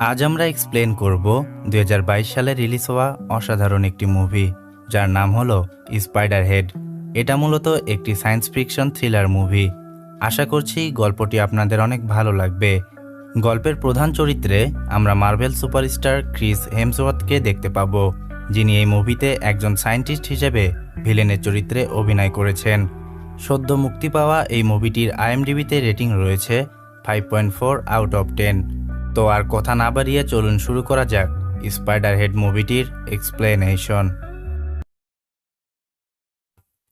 আজ আমরা এক্সপ্লেন করব দু হাজার বাইশ সালে রিলিজ হওয়া অসাধারণ একটি মুভি যার নাম হলো স্পাইডার হেড এটা মূলত একটি সায়েন্স ফিকশন থ্রিলার মুভি আশা করছি গল্পটি আপনাদের অনেক ভালো লাগবে। গল্পের প্রধান চরিত্রে আমরা মার্ভেল সুপারস্টার ক্রিস হেমসওয়ার্থকে দেখতে পাবো, যিনি এই মুভিতে একজন সায়েন্টিস্ট হিসেবে ভিলেনের চরিত্রে অভিনয় করেছেন। সদ্য মুক্তি পাওয়া এই মুভিটির আইএমডিবিতে রেটিং রয়েছে five point four out of ten তো আর কথা না বাড়িয়ে চলুন শুরু করা যাক স্পাইডার হেড মুভিটির এক্সপ্লেনেশন।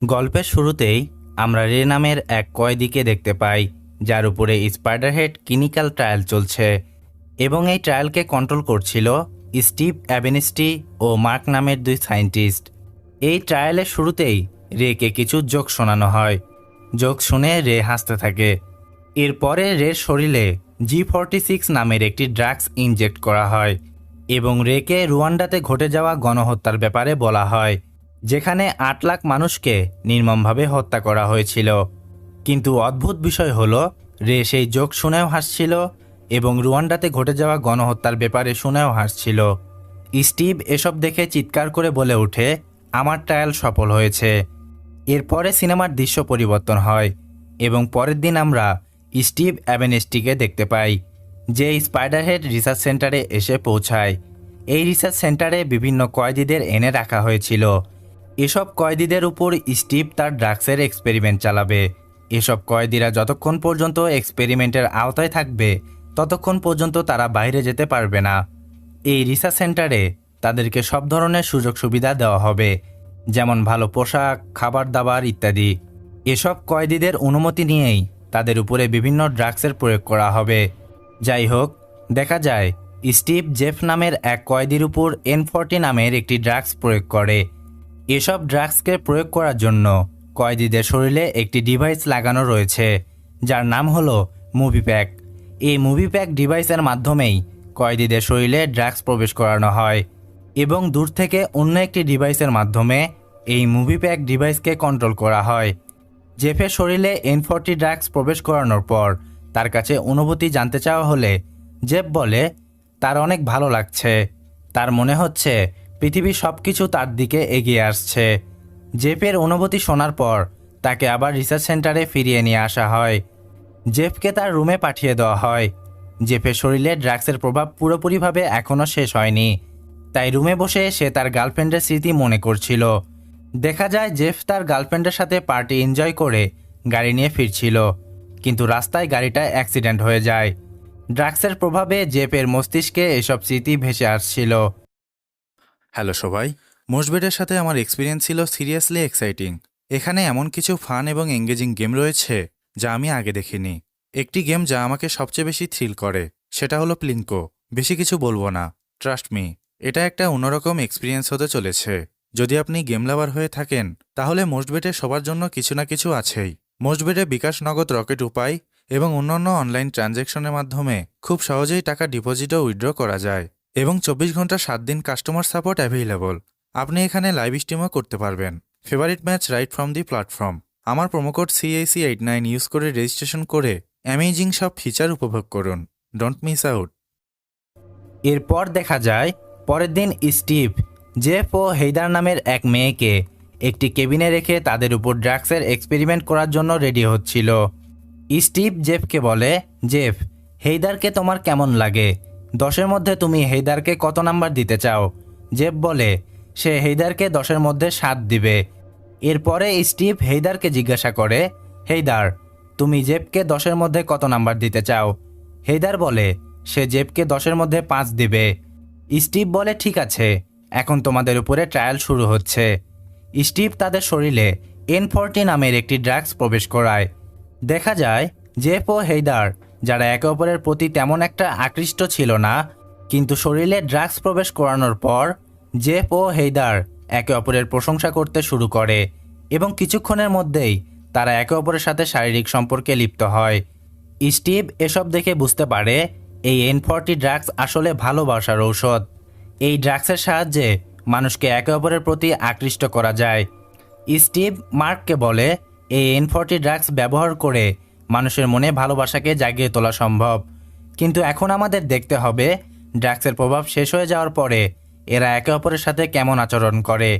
গল্পের শুরুতেই আমরা রে নামের এক কয়েদিকে দেখতে পাই, যার উপরে স্পাইডার হেড ক্লিনিক্যাল ট্রায়াল চলছে এবং এই ট্রায়ালকে কন্ট্রোল করছিল স্টিভ অ্যাবেনিস্টি ও মার্ক নামের দুই সায়েন্টিস্ট। এই ট্রায়ালের শুরুতেই রেকে কিছু জোক শোনানো হয়। জোক শুনে রে হাসতে থাকে। এরপরে রের শরীরে জি ফর্টি সিক্স নামের একটি ড্রাগস ইনজেক্ট করা হয় এবং রেকে রুয়ান্ডাতে ঘটে যাওয়া গণহত্যার ব্যাপারে বলা হয়, যেখানে আট লাখ মানুষকে নির্মমভাবে হত্যা করা হয়েছিল। কিন্তু অদ্ভুত বিষয় হলো, রে সেই জোক শুনেও হাসছিল এবং রুয়ান্ডাতে ঘটে যাওয়া গণহত্যার ব্যাপারে শুনেও হাসছিল। স্টিভ এসব দেখে চিৎকার করে বলে ওঠে, আমার ট্রায়াল সফল হয়েছে। এরপরে সিনেমার দৃশ্য পরিবর্তন হয় এবং পরের দিন আমরা স্টিভ অ্যাবেনেস্টিকে দেখতে পাই, যে স্পাইডারহেড রিসার্চ সেন্টারে এসে পৌঁছায়। এই রিসার্চ সেন্টারে বিভিন্ন কয়েদিদের এনে রাখা হয়েছিল। এসব কয়েদিদের উপর স্টিভ তার ড্রাগসের এক্সপেরিমেন্ট চালাবে। এসব কয়েদিরা যতক্ষণ পর্যন্ত এক্সপেরিমেন্টের আওতায় থাকবে, ততক্ষণ পর্যন্ত তারা বাইরে যেতে পারবে না। এই রিসার্চ সেন্টারে তাদেরকে সব ধরনের সুযোগ সুবিধা দেওয়া হবে, যেমন ভালো পোশাক, খাবার দাবার ইত্যাদি। এসব কয়েদিদের অনুমতি নিয়েই তাদের উপরে বিভিন্ন ড্রাগসের প্রয়োগ করা হবে। যাই হোক দেখা যায়, স্টিভ জেফ নামের এক কয়েদির উপর এন ফর্টি নামের একটি ড্রাগস প্রয়োগ করে। এসব ড্রাগসকে প্রয়োগ করার জন্য কয়েদিদের শরীরে একটি ডিভাইস লাগানো রয়েছে, যার নাম হলো মুভি প্যাক এই মুভি প্যাক ডিভাইসের মাধ্যমেই কয়েদিদের শরীরে ড্রাগস প্রবেশ করানো হয় এবং দূর থেকে অন্য একটি ডিভাইসের মাধ্যমে এই মুভি প্যাক ডিভাইসকে কন্ট্রোল করা হয়। জেফের শরীরে এন ফর্টি ড্রাগস প্রবেশ করানোর পর তার কাছে অনুভূতি জানতে চাওয়া হলে জেফ বলে, তার অনেক ভালো লাগছে। তার মনে হচ্ছে পৃথিবী সব কিছু তার দিকে এগিয়ে আসছে। জেফের অনুভূতি শোনার পর তাকে আবার রিসার্চ সেন্টারে ফিরিয়ে নিয়ে আসা হয়। জেফকে তার রুমে পাঠিয়ে দেওয়া হয়। জেফের শরীরে ড্রাগসের প্রভাব পুরোপুরিভাবে এখনও শেষ হয়নি। তাই রুমে বসে সে তার গার্লফ্রেন্ডের স্মৃতি মনে করছিল। দেখা যায় জেফ তার গার্লফ্রেন্ডের সাথে পার্টি এনজয় করে গাড়ি নিয়ে ফিরছিল, কিন্তু রাস্তায় গাড়িটা অ্যাক্সিডেন্ট হয়ে যায়। ড্রাগসের প্রভাবে জেফের মস্তিষ্কে এসব স্মৃতি ভেসে আসছিল। হ্যালো সবাই, মোশবেডের সাথে আমার এক্সপিরিয়েন্স ছিল সিরিয়াসলি এক্সাইটিং এখানে এমন কিছু ফান এবং এঙ্গেজিং গেম রয়েছে যা আমি আগে দেখিনি। একটি গেম যা আমাকে সবচেয়ে বেশি থ্রিল করে, সেটা হলো প্লিঙ্কো বেশি কিছু বলব না ট্রাস্ট মি এটা একটা অন্যরকম এক্সপিরিয়েন্স হতে চলেছে। যদি আপনি গেম লাভার হয়ে থাকেন, তাহলে মোস্টবেটে সবার জন্য কিছু না কিছু আছেই। মোস্টবেটে বিকাশ নগদ রকেট উপায় এবং অন্যান্য অনলাইন ট্রানজ্যাকশনের মাধ্যমে খুব সহজেই টাকা ডিপোজিট ও উইথড্র করা যায় এবং চব্বিশ ঘণ্টা সাত দিন কাস্টমার সাপোর্ট অ্যাভেইলেবল। আপনি এখানে লাইভ স্ট্রিমও করতে পারবেন। Favourite match right from the platform. আমার promo code CAC eight nine use করে রেজিস্ট্রেশন করে অ্যামেজিং সব ফিচার উপভোগ করুন। ডোন্ট মিস আউট এরপর দেখা যায়, পরের দিন স্টিভ জেফ ও হেইদার নামের এক মেয়েকে একটি কেবিনে রেখে তাদের উপর ড্রাগসের এক্সপেরিমেন্ট করার জন্য রেডি হচ্ছিল। স্টিভ জেফকে বলে, জেফ, হেইদারকে তোমার কেমন লাগে? দশের মধ্যে তুমি হেইদারকে কত নাম্বার দিতে চাও? জেফ বলে, সে হেইদারকে দশের মধ্যে সাত দিবে। এরপরে স্টিভ হেইদারকে জিজ্ঞাসা করে, হেইদার, তুমি জেফকে দশের মধ্যে কত নাম্বার দিতে চাও? হেইদার বলে, সে জেফকে দশের মধ্যে পাঁচ দিবে। স্টিভ বলে, ঠিক আছে। এখন তোমাদের উপরে ট্রায়াল শুরু হচ্ছে। স্টিভ তাদের শরীরে এন ফোরটি নামের একটি ড্রাগস প্রবেশ করায়। দেখা যায় জেফ ও হেইদার যারা একে অপরের প্রতি তেমন একটা আকৃষ্ট ছিল না, কিন্তু শরীরে ড্রাগস প্রবেশ করানোর পর জেফ ও হেইদার একে অপরের প্রশংসা করতে শুরু করে এবং কিছুক্ষণের মধ্যেই তারা একে অপরের সাথে শারীরিক সম্পর্কে লিপ্ত হয়। স্টিভ এসব দেখে বুঝতে পারে এই এন ফর্টি ড্রাগস আসলে ভালোবাসার ঔষধ। এই ড্রাগসের সাহায্যে মানুষকে একে অপরের প্রতি আকৃষ্ট করা যায়। স্টিভ মার্ককে বলে, এই এন ফর্টি ড্রাগস ব্যবহার করে মানুষের মনে ভালোবাসাকে জাগিয়ে তোলা সম্ভব। কিন্তু এখন আমাদের দেখতে হবে, ড্রাগসের প্রভাব শেষ হয়ে যাওয়ার পরে এরা একে অপরের সাথে কেমন আচরণ করে।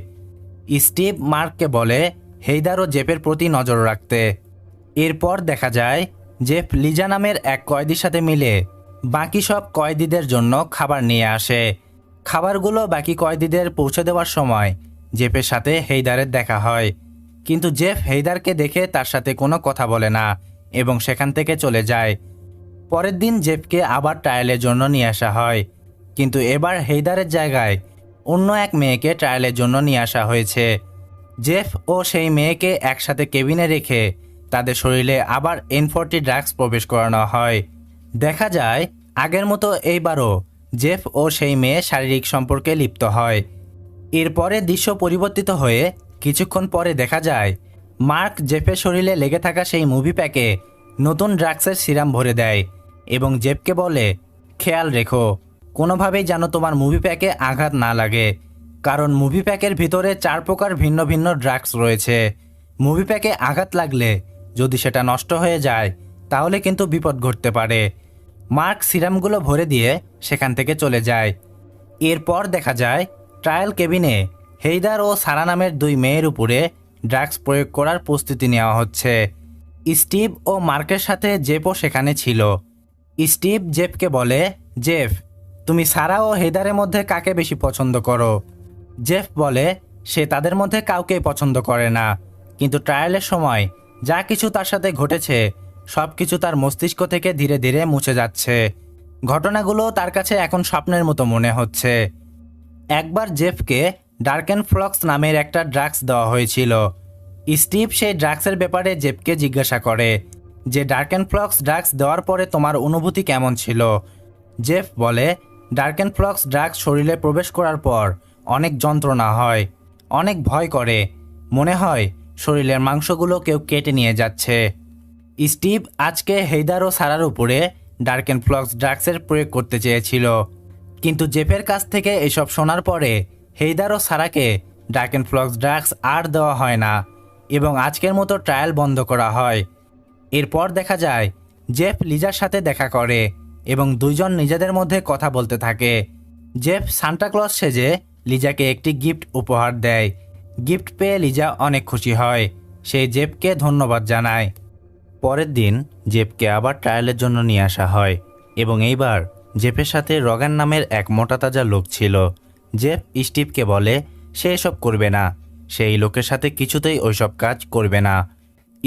স্টিভ মার্ককে বলে, হেইদার ও জেপের প্রতি নজর রাখতে। এরপর দেখা যায়, জেফ লিজা নামের এক কয়েদির সাথে মিলে বাকি সব কয়েদিদের জন্য খাবার নিয়ে আসে। খাবারগুলো বাকি কয়েদিদের পৌঁছে দেওয়ার সময় জেফের সাথে হেইদারের দেখা হয়। কিন্তু জেফ হেইদারকে দেখে তার সাথে কোনো কথা বলে না এবং সেখান থেকে চলে যায়। পরের দিন জেফকে আবার ট্রায়ালের জন্য নিয়ে আসা হয়। কিন্তু এবার হেইদারের জায়গায় অন্য এক মেয়েকে ট্রায়ালের জন্য নিয়ে আসা হয়েছে। জেফ ও সেই মেয়েকে একসাথে কেবিনে রেখে তাদের শরীরে আবার এন ফোরটি ড্রাগস প্রবেশ করানো হয়। দেখা যায় আগের মতো এইবারও জেফ ও সেই মেয়ে শারীরিক সম্পর্কে লিপ্ত হয়। এরপরে দৃশ্য পরিবর্তিত হয়ে কিছুক্ষণ পরে দেখা যায়, মার্ক জেফের শরীরে লেগে থাকা সেই মুভি প্যাকে নতুন ড্রাগসের সিরাম ভরে দেয় এবং জেফকে বলে, খেয়াল রেখো, কোনোভাবেই যেন তোমার মুভি প্যাকে আঘাত না লাগে, কারণ মুভি প্যাকের ভিতরে চার প্রকার ভিন্ন ভিন্ন ড্রাগস রয়েছে। মুভি প্যাকে আঘাত লাগলে যদি সেটা নষ্ট হয়ে যায়, তাহলে কিন্তু বিপদ ঘটতে পারে। মার্ক সিরামগুলো ভরে দিয়ে সেখান থেকে চলে যায়। এরপর দেখা যায়, ট্রায়াল কেবিনে হেইদার ও সারা নামের দুই মেয়ের উপরে ড্রাগস প্রয়োগ করার প্রস্তুতি নেওয়া হচ্ছে। স্টিভ ও মার্কের সাথে জেপও সেখানে ছিল। স্টিভ জেফকে বলে, জেফ, তুমি সারা ও হেদারের মধ্যে কাকে বেশি পছন্দ করো? জেফ বলে, সে তাদের মধ্যে কাউকেই পছন্দ করে না। কিন্তু ট্রায়ালের সময় যা কিছু তার সাথে ঘটেছে সব কিছু তার মস্তিষ্ক থেকে ধীরে ধীরে মুছে যাচ্ছে। ঘটনাগুলো তার কাছে এখন স্বপ্নের মতো মনে হচ্ছে। একবার জেফকে ডার্কেন ফ্লক্স নামের একটা ড্রাগস দেওয়া হয়েছিল। স্টিভ সেই ড্রাগসের ব্যাপারে জেফকে জিজ্ঞাসা করে যে ডার্কেন ফ্লক্স ড্রাগস দেওয়ার পরে তোমার অনুভূতি কেমন ছিল? জেফ বলে ডার্কেন ফ্লক্স ড্রাগস শরীরে প্রবেশ করার পর অনেক যন্ত্রণা হয়, অনেক ভয় করে। মনে হয় শরীরের মাংসগুলো কেউ কেটে নিয়ে যাচ্ছে। স্টিভ আজকে হেইদার ও সারার উপরে ডার্কেন ফ্লক্স ড্রাগসের প্রয়োগ করতে চেয়েছিল। কিন্তু জেফের কাছ থেকে এসব শোনার পরে হেইদার ও সারাকে ডার্কেন ফ্লক্স ড্রাগস আর দেওয়া হয় না এবং আজকের মতো ট্রায়াল বন্ধ করা হয়। এরপর দেখা যায়, জেফ লিজার সাথে দেখা করে এবং দুইজন নিজেদের মধ্যে কথা বলতে থাকে। জেফ সান্টাক্লজ সেজে লিজাকে একটি গিফট উপহার দেয়। গিফট পেয়ে লিজা অনেক খুশি হয়। সে জেফকে ধন্যবাদ জানায়। পরের দিন জেপকে আবার ট্রায়ালের জন্য নিয়ে আসা হয় এবং এইবার জেফের সাথে রগান নামের এক মোটা তাজা লোক ছিল। জেফ স্টিভকে বলে, সে এসব করবে না। সেই লোকের সাথে কিছুতেই ওইসব কাজ করবে না।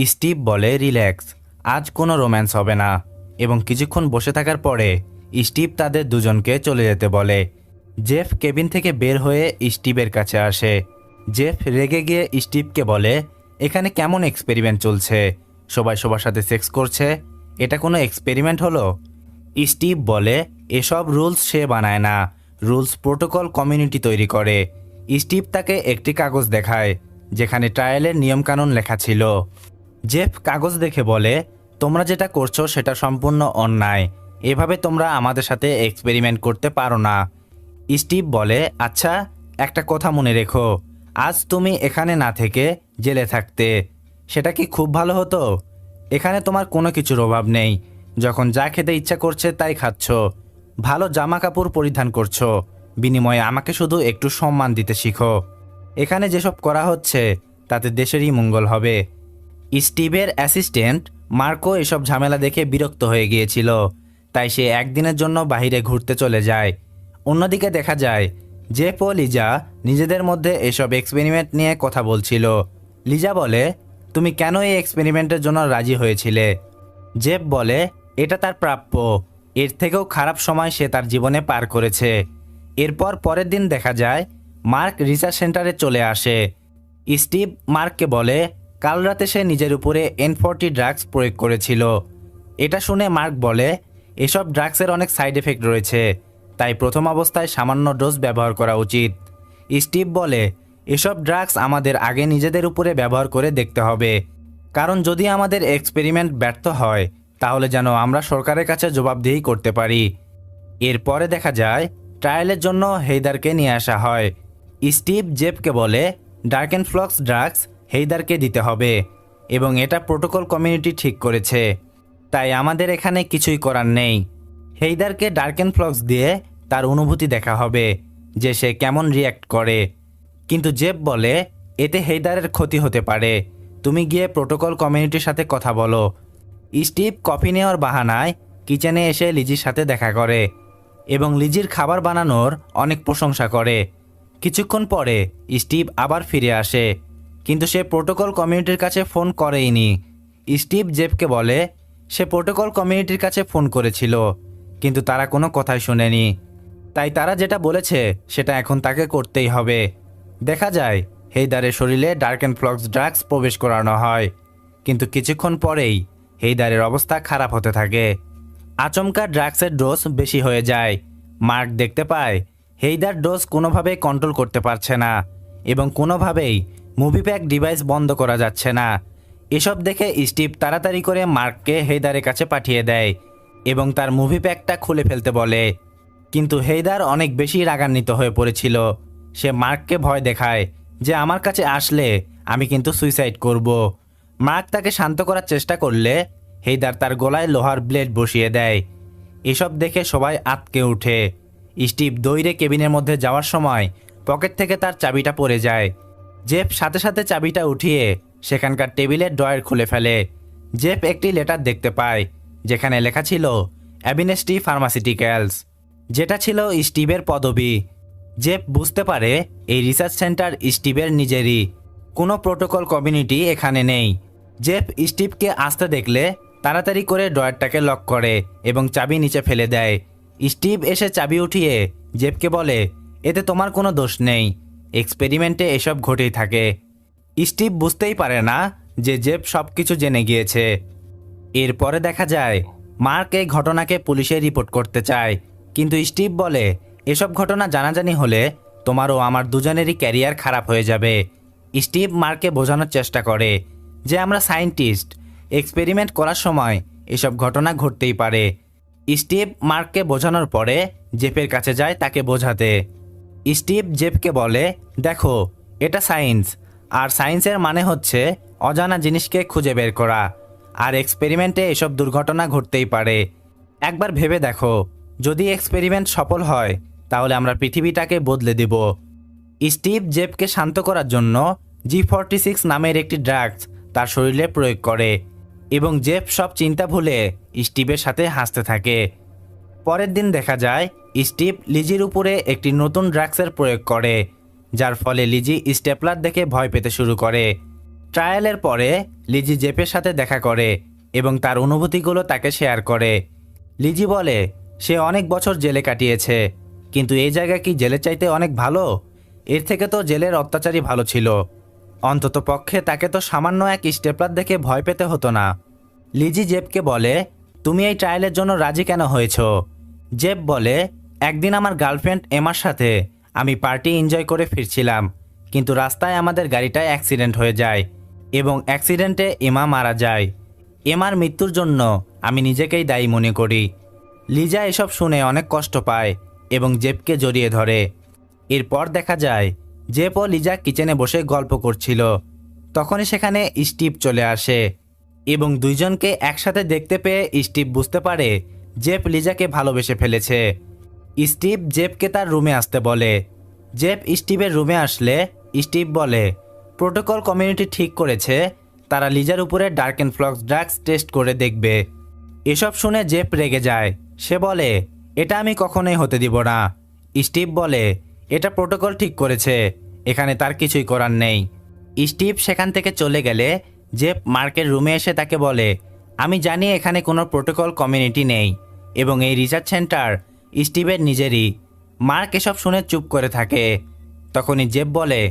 স্টিভ বলে, রিল্যাক্স, আজ কোনো রোম্যান্স হবে না। এবং কিছুক্ষণ বসে থাকার পরে স্টিভ তাদের দুজনকে চলে যেতে বলে। জেফ কেবিন থেকে বের হয়ে স্টিভের কাছে আসে। জেফ রেগে গিয়ে স্টিভকে বলে, এখানে কেমন এক্সপেরিমেন্ট চলছে? সবাই সবার সাথে সেক্স করছে। এটা কোনো এক্সপেরিমেন্ট হলো? স্টিভ বলে, এসব রুলস সে বানায় না। রুলস প্রোটোকল কমিউনিটি তৈরি করে। স্টিভ তাকে একটি কাগজ দেখায়, যেখানে ট্রায়ালের নিয়মকানুন লেখা ছিল। জেফ কাগজ দেখে বলে, তোমরা যেটা করছ সেটা সম্পূর্ণ অন্যায়। এভাবে তোমরা আমাদের সাথে এক্সপেরিমেন্ট করতে পারো না। স্টিভ বলে আচ্ছা একটা কথা মনে রেখো। আজ তুমি এখানে না থেকে জেলে থাকতে। সেটা কি খুব ভালো হতো? এখানে তোমার কোনো কিছুর অভাব নেই। যখন যা খেতে ইচ্ছা করছে তাই খাচ্ছ। ভালো জামা কাপড় পরিধান করছ। বিনিময়ে আমাকে শুধু একটু সম্মান দিতে শিখো। এখানে যেসব করা হচ্ছে, তাতে দেশেরই মঙ্গল হবে। স্টিভের অ্যাসিস্ট্যান্ট মার্কো এসব ঝামেলা দেখে বিরক্ত হয়ে গিয়েছিল। তাই সে একদিনের জন্য বাইরে ঘুরতে চলে যায়। অন্যদিকে দেখা যায় জেফ ও লিজা নিজেদের মধ্যে এসব এক্সপেরিমেন্ট নিয়ে কথা বলছিল। লিজা বলে তুমি কেন এই এক্সপেরিমেন্টের জন্য রাজি হয়েছিলে? জেফ বলে, এটা তার প্রাপ্য। এর থেকেও খারাপ সময় সে তার জীবনে পার করেছে। এরপর পরের দিন দেখা যায়, মার্ক রিসার্চ সেন্টারে চলে আসে। স্টিভ মার্ককে বলে, কাল রাতে সে নিজের উপরে এন ফোরটি ড্রাগস প্রয়োগ করেছিল। এটা শুনে মার্ক বলে, এসব ড্রাগসের অনেক সাইড এফেক্ট রয়েছে, তাই প্রথম অবস্থায় সামান্য ডোজ ব্যবহার করা উচিত। স্টিভ বলে এসব ড্রাগস আমাদের আগে নিজেদের উপরে ব্যবহার করে দেখতে হবে। কারণ যদি আমাদের এক্সপেরিমেন্ট ব্যর্থ হয়, তাহলে যেন আমরা সরকারের কাছে জবাবদিহি করতে পারি। এরপরে দেখা যায়, ট্রায়ালের জন্য হেইদারকে নিয়ে আসা হয়। স্টিভ জেপকে বলে ডার্কেন ফ্লক্স ড্রাগস হেইদারকে দিতে হবে এবং এটা প্রোটোকল কমিউনিটি ঠিক করেছে। তাই আমাদের এখানে কিছুই করার নেই। হেইদারকে ডার্কেন ফ্লক্স দিয়ে তার অনুভূতি দেখা হবে, যে সে কেমন রিয়্যাক্ট করে। কিন্তু জেব বলে, এতে হেইদারের ক্ষতি হতে পারে। তুমি গিয়ে প্রোটোকল কমিউনিটির সাথে কথা বলো। স্টিভ কফি নেওয়ার বাহানায় কিচেনে এসে লিজির সাথে দেখা করে এবং লিজির খাবার বানানোর অনেক প্রশংসা করে। কিছুক্ষণ পরে স্টিভ আবার ফিরে আসে, কিন্তু সে প্রোটোকল কমিউনিটির কাছে ফোন করেইনি। স্টিভ জেবকে বলে, সে প্রোটোকল কমিউনিটির কাছে ফোন করেছিল, কিন্তু তারা কোনো কথাই শোনেনি। তাই তারা যেটা বলেছে সেটা এখন তাকে করতেই হবে। দেখা যায়, হেইদারের শরীরে ডার্ক অ্যান্ড ফ্লক্স ড্রাগস প্রবেশ করানো হয়। কিন্তু কিছুক্ষণ পরেই, হেইদারের অবস্থা খারাপ হতে থাকে। আচমকা ড্রাগসের ডোজ বেশি হয়ে যায়। মার্ক দেখতে পায়, হেইদার ডোজ কোনোভাবেই কন্ট্রোল করতে পারছে না এবং কোনোভাবেই মুভি প্যাক ডিভাইস বন্ধ করা যাচ্ছে না। এসব দেখে স্টিভ তাড়াতাড়ি করে মার্ককে হেইদারের কাছে পাঠিয়ে দেয় এবং তার মুভি প্যাকটা খুলে ফেলতে বলে। কিন্তু হেইদার অনেক বেশি রাগান্বিত হয়ে পড়েছিল। সে মার্ককে ভয় দেখায় যে আমার কাছে আসলে আমি কিন্তু সুইসাইড করব। মার্ক তাকে শান্ত করার চেষ্টা করলে হেইদার তার গলায় লোহার ব্লেড বসিয়ে দেয়। এসব দেখে সবাই আতকে ওঠে। স্টিভ দৈরে কেবিনের মধ্যে যাওয়ার সময় পকেট থেকে তার চাবিটা পড়ে যায়। জেফ সাথে সাথে চাবিটা উঠিয়ে সেখানকার টেবিলের ড্রয়ার খুলে ফেলে। জেফ একটি লেটার দেখতে পায়, যেখানে লেখা ছিল, অ্যাবিনেস্টি ফার্মাসিউটিক্যালস যেটা ছিল স্টিভের পদবি। জেফ বুঝতে পারে এই রিসার্চ সেন্টার স্টিভের নিজেরই। কোনো প্রোটোকল কমিউনিটি এখানে নেই। জেফ স্টিভকে আসতে দেখলে তাড়াতাড়ি করে ড্রয়ারটাকে লক করে এবং চাবি নিচে ফেলে দেয়। স্টিভ এসে চাবি উঠিয়ে জেফকে বলে, এতে তোমার কোনো দোষ নেই। এক্সপেরিমেন্টে এসব ঘটেই থাকে। স্টিভ বুঝতেই পারে না যে জেফ সব কিছু জেনে গিয়েছে। এরপরে দেখা যায়, মার্ক এই ঘটনাকে পুলিশে রিপোর্ট করতে চায়। কিন্তু স্টিভ বলে এসব ঘটনা জানাজানি হলে তোমারও আমার দুজনেরই ক্যারিয়ার খারাপ হয়ে যাবে। স্টিভ মার্কে বোঝানোর চেষ্টা করে যে আমরা সায়েন্টিস্ট। এক্সপেরিমেন্ট করার সময় এসব ঘটনা ঘটতেই পারে। স্টিভ মার্ককে বোঝানোর পরে জেপের কাছে যায় তাকে বোঝাতে। স্টিভ জেপকে বলে, দেখো, এটা সায়েন্স। আর সায়েন্সের মানে হচ্ছে অজানা জিনিসকে খুঁজে বের করা। আর এক্সপেরিমেন্টে এসব দুর্ঘটনা ঘটতেই পারে। একবার ভেবে দেখো, যদি এক্সপেরিমেন্ট সফল হয় তাহলে আমরা পৃথিবীটাকে বদলে দেব। স্টিভ জেবকে শান্ত করার জন্য জি ফর্টি সিক্স নামের একটি ড্রাগস তার শরীরে প্রয়োগ করে এবং জেব সব চিন্তা ভুলে স্টিভের সাথে হাসতে থাকে। পরের দিন দেখা যায়, স্টিভ লিজির উপরে একটি নতুন ড্রাগসের প্রয়োগ করে, যার ফলে লিজি স্টেপলার দেখে ভয় পেতে শুরু করে। ট্রায়ালের পরে লিজি জেপের সাথে দেখা করে এবং তার অনুভূতিগুলো তাকে শেয়ার করে। লিজি বলে, সে অনেক বছর জেলে কাটিয়েছে। কিন্তু এই জায়গা কি জেলের চাইতে অনেক ভালো? এর থেকে তো জেলের অত্যাচারই ভালো ছিল। অন্তত পক্ষে তাকে তো সামান্য এক স্টেপলার দেখে ভয় পেতে হতো না। লিজি জেবকে বলে, তুমি এই ট্রায়ালের জন্য রাজি কেন হয়েছ? জেব বলে, একদিন আমার গার্লফ্রেন্ড এমার সাথে, আমি পার্টি এনজয় করে ফিরছিলাম, কিন্তু রাস্তায় আমাদের গাড়িটায় অ্যাক্সিডেন্ট হয়ে যায় এবং অ্যাক্সিডেন্টে এমা মারা যায়। এমার মৃত্যুর জন্য আমি নিজেকেই দায়ী মনে করি। লিজা এসব শুনে অনেক কষ্ট পায়। এবং জেবকে জড়িয়ে ধরে। এরপর দেখা যায়, জেব ও লিজা কিচেনে বসে গল্প করছিল। তখনই সেখানে স্টিভ চলে আসে এবং দুইজনকে একসাথে দেখতে পেয়ে স্টিভ বুঝতে পারে জেব লিজাকে ভালোবেসে ফেলেছে। স্টিভ জেবকে তার রুমে আসতে বলে। জেব স্টিভের রুমে আসলে স্টিভ বলে, প্রোটোকল কমিউনিটি ঠিক করেছে, তারা লিজার উপরে Darkenfloxx drugs test করে দেখবে। এসব শুনে জেপ রেগে যায়। সে বলে এটা আমি কখনোই হতে দিব না। স্টিভ বলে, এটা প্রোটোকল ঠিক করেছে, এখানে তার কিছুই করার নেই। স্টিভ সেখান থেকে চলে গেলে, যে মার্কের রুমে এসে তাকে বলে, আমি জানি এখানে কোনো প্রোটোকল কমিউনিটি নেই এবং এই রিসার্চ সেন্টার স্টিভের নিজেরই। মার্ক এসব শুনে চুপ করে থাকে। তখনই জেব বলে,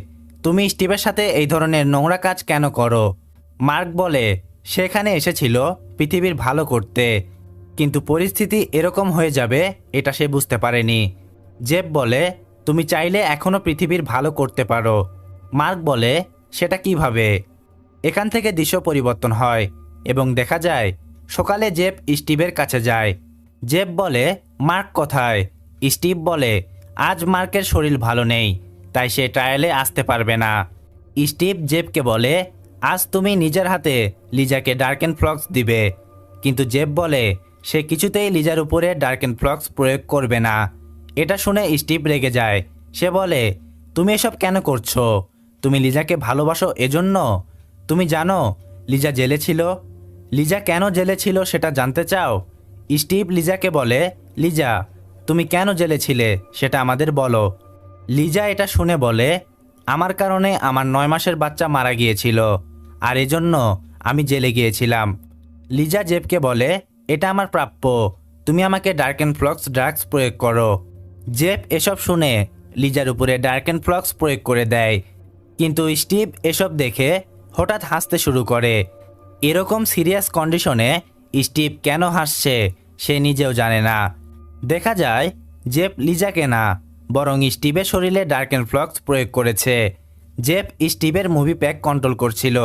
তুমি স্টিভের সাথে এই ধরনের নোংরা কাজ কেন করো? মার্ক বলে সেখানে এসেছিল পৃথিবীর ভালো করতে। কিন্তু পরিস্থিতি এরকম হয়ে যাবে, এটা সে বুঝতে পারেনি। জেব বলে, তুমি চাইলে এখনও পৃথিবীর ভালো করতে পারো। মার্ক বলে, সেটা কীভাবে? এখান থেকে দৃশ্য পরিবর্তন হয় এবং দেখা যায়, সকালে জেব স্টিভের কাছে যায়। জেব বলে, মার্ক কোথায়? স্টিভ বলে, আজ মার্কের শরীর ভালো নেই, তাই সে ট্রায়ালে আসতে পারবে না। স্টিভ জেবকে বলে, আজ তুমি নিজের হাতে লিজাকে ডার্ক অ্যান্ড ফ্লক্স দিবে। কিন্তু জেব বলে সে কিছুতেই লিজার উপরে ডার্কেন ফ্লক্স প্রয়োগ করবে না। এটা শুনে স্টিভ রেগে যায়। সে বলে, তুমি এসব কেন করছ? তুমি লিজাকে ভালোবাসো এজন্য? তুমি জানো, লিজা জেলে ছিল। লিজা কেন জেলে ছিল সেটা জানতে চাও? স্টিভ লিজাকে বলে, লিজা, তুমি কেন জেলে ছিলে সেটা আমাদের বলো। লিজা এটা শুনে বলে, আমার কারণে আমার নয় মাসের বাচ্চা মারা গিয়েছিল, আর এজন্য আমি জেলে গিয়েছিলাম। লিজা জেবকে বলে এটা আমার প্রাপ্য। তুমি আমাকে ডার্ক অ্যান্ড ফ্লক্স ড্রাগস প্রয়োগ করো। জেব এসব শুনে লিজার উপরে ডার্ক অ্যান্ড ফ্লক্স প্রয়োগ করে দেয়। কিন্তু স্টিভ এসব দেখে হঠাৎ হাসতে শুরু করে। এরকম সিরিয়াস কন্ডিশনে স্টিভ কেন হাসছে সে নিজেও জানে না। দেখা যায় জেপ লিজাকে না, বরং স্টিভের শরীরে ডার্ক অ্যান্ড ফ্লক্স প্রয়োগ করেছে। জেপ স্টিভের মুভি প্যাক কন্ট্রোল করছিল।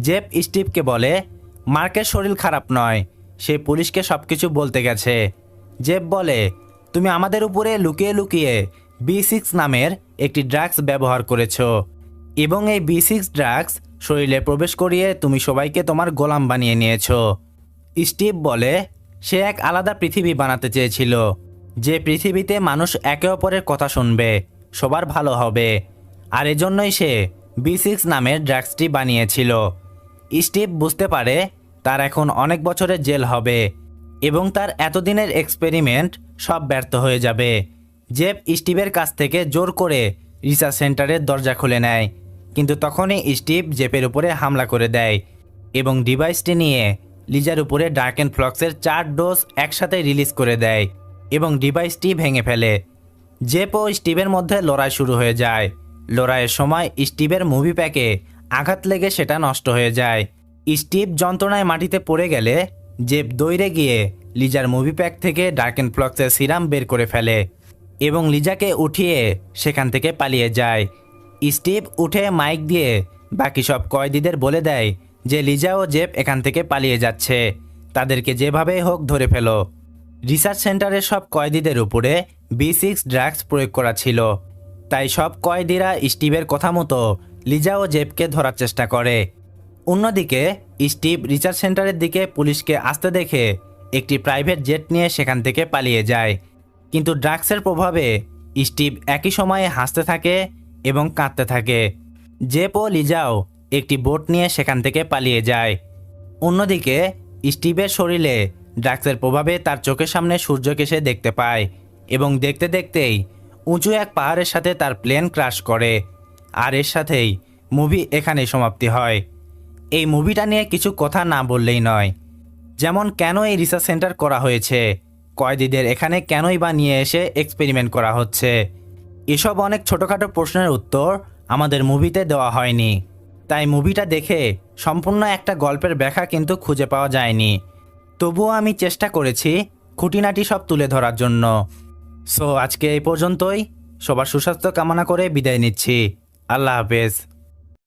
জেপ স্টিভকে বলে, মার্কের শরীর খারাপ নয় সে পুলিশকে সব কিছু বলতে গেছে। জেপ বলে, তুমি আমাদের উপরে লুকিয়ে লুকিয়ে বি সিক্স নামের একটি ড্রাগস ব্যবহার করেছ। এবং এই বি সিক্স ড্রাগস শরীরে প্রবেশ করিয়ে তুমি সবাইকে তোমার গোলাম বানিয়ে নিয়েছ। স্টিভ বলে, সে এক আলাদা পৃথিবী বানাতে চেয়েছিল। যে পৃথিবীতে মানুষ একে অপরের কথা শুনবে, সবার ভালো হবে। আর এজন্যই সে বি সিক্স নামের ড্রাগসটি বানিয়েছিল। স্টিভ বুঝতে পারে তার এখন অনেক বছরের জেল হবে এবং তার এতদিনের এক্সপেরিমেন্ট সব ব্যর্থ হয়ে যাবে। জেব স্টিভের কাছ থেকে জোর করে রিসার্চ সেন্টারের দরজা খুলে নেয়, কিন্তু তখনই স্টিভ জেপের উপরে হামলা করে দেয় এবং ডিভাইসটি নিয়ে লিজার উপরে ডার্ক অ্যান্ড ফ্লক্সের চার ডোজ একসাথে রিলিজ করে দেয় এবং ডিভাইসটি ভেঙে ফেলে। জেপ ও স্টিভের মধ্যে লড়াই শুরু হয়ে যায়। লড়াইয়ের সময় স্টিভের মুভি প্যাকে আঘাত লেগে সেটা নষ্ট হয়ে যায়। স্টিভ যন্ত্রণায় মাটিতে পড়ে গেলে জেপ দৌড়ে গিয়ে লিজার মুভি প্যাক থেকে ডার্ক অ্যান্ড ফ্লক্সের সিরাম বের করে ফেলে এবং লিজাকে উঠিয়ে সেখান থেকে পালিয়ে যায়। স্টিভ উঠে মাইক দিয়ে বাকি সব কয়েদিদের বলে দেয় যে লিজা ও জেব এখান থেকে পালিয়ে যাচ্ছে। তাদেরকে যেভাবেই হোক ধরে ফেলো। রিসার্চ সেন্টারের সব কয়েদিদের উপরে বি সিক্স ড্রাগস প্রয়োগ করা ছিল। তাই সব কয়েদিরা স্টিভের কথা মতো লিজা ও জেবকে ধরার চেষ্টা করে। অন্যদিকে, স্টিভ রিসার্চ সেন্টারের দিকে পুলিশকে আসতে দেখে একটি প্রাইভেট জেট নিয়ে সেখান থেকে পালিয়ে যায়। কিন্তু ড্রাগসের প্রভাবে স্টিভ একই সময়ে হাসতে থাকে এবং কাঁদতে থাকে। জেপ ও লিজাও একটি বোট নিয়ে সেখান থেকে পালিয়ে যায়। অন্যদিকে, স্টিভের শরীরে ড্রাগসের প্রভাবে তার চোখের সামনে সূর্যকে সে দেখতে পায় এবং দেখতে দেখতেই উঁচু এক পাহাড়ের সাথে তার প্লেন ক্রাশ করে। আর এর সাথেই মুভি এখানেই সমাপ্তি হয়। এই মুভিটা নিয়ে কিছু কথা না বললেই নয়। যেমন কেন এই রিসার্চ সেন্টার করা হয়েছে, কয়েদিদের এখানে কেনই বা নিয়ে এসে এক্সপেরিমেন্ট করা হচ্ছে। এসব অনেক ছোটোখাটো প্রশ্নের উত্তর আমাদের মুভিতে দেওয়া হয়নি। তাই মুভিটা দেখে সম্পূর্ণ একটা গল্পের ব্যাখ্যা কিন্তু খুঁজে পাওয়া যায়নি। তবুও আমি চেষ্টা করেছি খুঁটিনাটি সব তুলে ধরার জন্য। সো আজকে এই পর্যন্তই। সবার সুস্বাস্থ্য কামনা করে বিদায় নিচ্ছি। আল্লাহ হাফেজ।